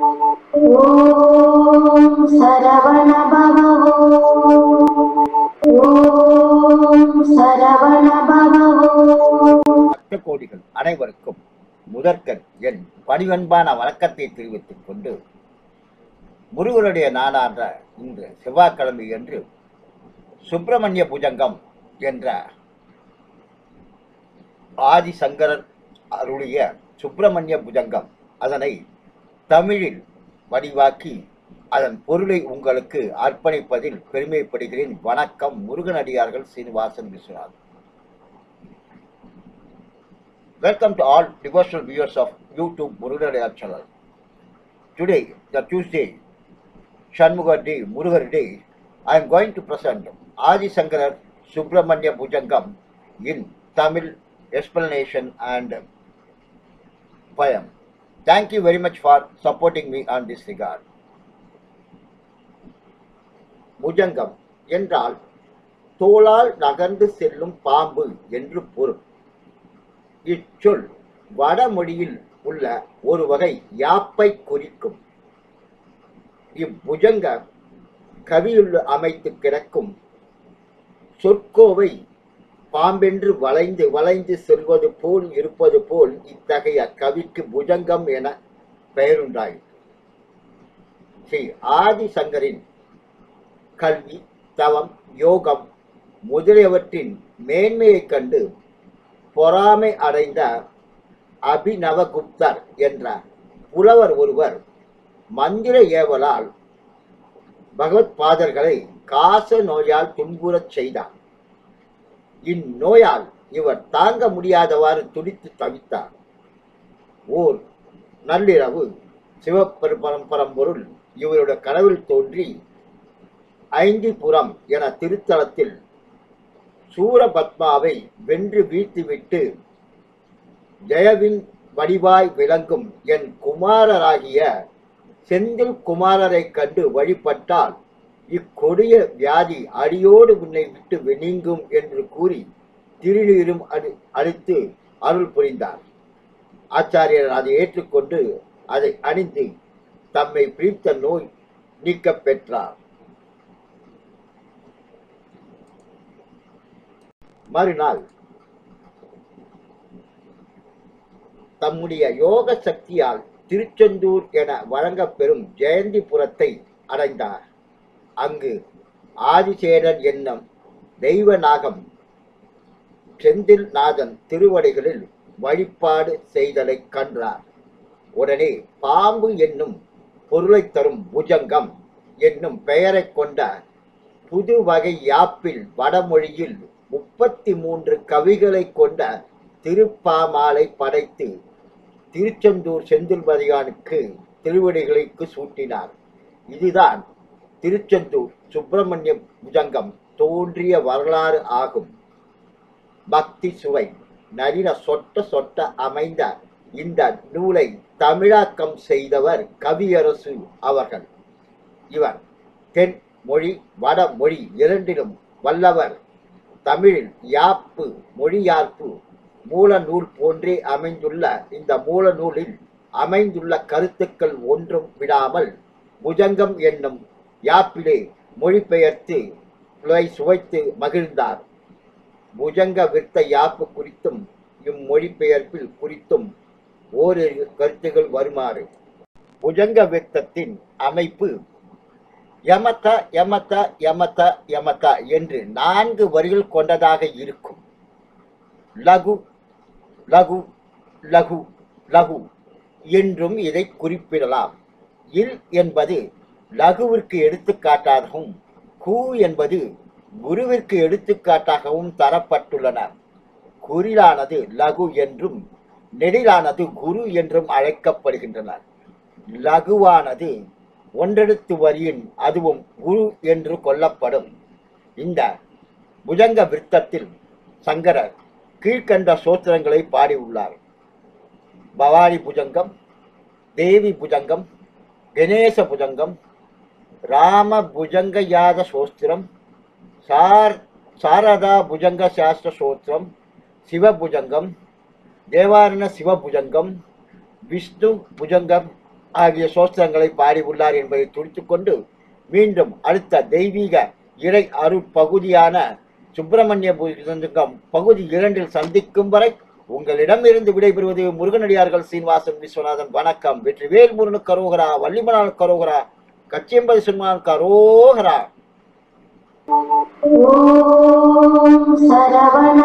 ஓம் சரவண பவோ ஓம் சரவண பவோ கோடிகள் அனைவருக்கும் முதற்கண் என் பணிவன்பான வணக்கத்தை தெரிவித்துக் கொண்டு முருகனுடைய நாளான இன்று செவ்வாய்க்கிழமை என்று சுப்பிரமணிய புஜங்கம் என்ற ஆதிசங்கரர் அருளிய சுப்பிரமணிய புஜங்கம் அதனை தமிழில் வடிவாக்கி அதன் பொருளை உங்களுக்கு அர்ப்பணிப்பதில் பெருமைப்படுகிறேன் வணக்கம் முருகனடியார்கள் Srinivasan Viswanath welcome to all devotional viewers of YouTube Muruganadiyar channel today the Tuesday Shanmuga day Murugar day I am going to present Adishankarar Subramanya Bhujangam in Tamil explanation and பயம் Thank you very much for supporting me on this regard. Bhujangam என்றால் தோளால் நகர்ந்து செல்லும் பாம்பு என்று பொருள் இச்சொல் வடமொழியில் உள்ள ஒரு வகை யாப்பை குறிக்கும் இப்புஜங்க கவியுள்ள அமைத்து கிடக்கும் சொற்கோவை பாம்பென்று வளைந்து வளைந்து செல்வது போல் இருப்பது போல் இத்தகைய கவிக்கு புஜங்கம் என பெயருண்டாயிற்று. ஸ்ரீ ஆதிசங்கரின் கல்வி தவம் யோகம் முதலியவற்றின் மேன்மையைக் கண்டு பொறாமை அடைந்த அபிநவகுப்தர் என்ற புலவர் ஒருவர் மந்திர ஏவலால் பகவத்பாதர்களை காச நோயால் துன்புறச் செய்தார். இந்நோயால் இவர் தாங்க முடியாதவாறு துடித்து தவித்தார். ஓர் நள்ளிரவு சிவபரம்பரம்பொருள் இவருடைய கனவில் தோன்றி ஐந்திபுரம் என திருத்தலத்தில் சூரபத்மாவை வென்று வீழ்த்திவிட்டு ஜெயவின் வடிவாய் விளங்கும் என் குமாரராகிய செந்தில் குமாரரைக் கண்டு வழிபட்டால் இக்கொடிய வியாதி அடியோடு உன்னை விட்டு நீங்கும் என்று கூறி திருநீரும் அடி அழித்து அருள் புரிந்தார். ஆச்சாரியர் அதை ஏற்றுக்கொண்டு அதை அணிந்து தம்மை பிரித்த நோய் நீக்கப் பெற்றார். மறுநாள் தம்முடைய யோக சக்தியால் திருச்செந்தூர் என வழங்கப்பெறும் ஜெயந்திபுரத்தை அடைந்தார். அங்கு ஆதிசேரன் என்னும் தெய்வ நாகம் செந்தில் நாதன் திருவடிகளில் வழிபாடு செய்தலைக் கண்டார். உடனே பாம்பு என்னும் பொருளைத் தரும் புஜங்கம் என்னும் பெயரைக் கொண்ட புது வகை யாப்பில் வடமொழியில் முப்பத்தி மூன்று கவிகளை கொண்ட திருப்பாமாலை படைத்து திருச்செந்தூர் செந்தில்மதியானுக்கு திருவடிகளுக்கு சூட்டினார். இதுதான் திருச்செந்தூர் சுப்பிரமணிய புஜங்கம் தோன்றிய வரலாறு ஆகும். பக்தி சுவை நரின சொட்ட சொட்ட அமைந்த இந்த நூலை தமிழாக்கம் செய்தவர் கவியரசு அவர்கள். இவர் தென் மொழி வட மொழி இரண்டிலும் வல்லவர். தமிழில் யாப்பு மொழியார்ப்பு மூல நூல் போன்றே அமைந்துள்ள இந்த மூல நூலில் அமைந்துள்ள கருத்துக்கள் ஒன்றும் விடாமல் புஜங்கம் என்னும் யாப்பிலே மொழிபெயர்த்து சுவை சுவைத்து மகிழ்ந்தார். புஜங்க விற்த யாப்பு குறித்தும் இம்மொழிபெயர்ப்பில் குறித்தும் ஓரிரு கருத்துகள் வருமாறு. புஜங்க விருத்தத்தின் அமைப்பு யமத யமத யமத யமத என்று நான்கு வரிகள் கொண்டதாக இருக்கும். லகு லகு லகு லகு என்றும் இதை குறிப்பிடலாம். இல் என்பது லகுவிற்கு எடுத்துக்காட்டாகவும் கு என்பது குருவிற்கு எடுத்துக்காட்டாகவும் தரப்பட்டுள்ளன. குறிலானது லகு என்றும் நெடிலானது குரு என்றும் அழைக்கப்படுகின்றன. லகுவானது ஒன்றெடுத்து வரியின் அதுவும் குரு என்று கொள்ளப்படும் இந்த புஜங்க விருத்தத்தில் சங்கரர் கீழ்கண்ட சோத்திரங்களை பாடியுள்ளார். பவானி புஜங்கம் தேவி புஜங்கம் கணேச புஜங்கம் ராம புஜங்க யாத சோஸ்திரம் சார் சாரதா புஜங்க சாஸ்திர சோத்திரம் சிவபுஜங்கம் தேவாரண சிவபுஜங்கம் விஷ்ணு புஜங்கம் ஆகிய சோஸ்திரங்களை பாடியுள்ளார் என்பதை துடித்துக் கொண்டு மீண்டும் அடுத்த தெய்வீக இறை அருட்பகுதியான சுப்பிரமணிய புஜங்கம் பகுதி இரண்டில் சந்திக்கும் வரை உங்களிடம் இருந்து விடைபெறுவது முருகனடியார்கள் சீனிவாசன் விஸ்வநாதன். வணக்கம். வெற்றிவேல் முருகனு கரோகரா வள்ளிமனால் கரோகரா கச்சியம்பதி சிம்மான் கரோகரா சரவண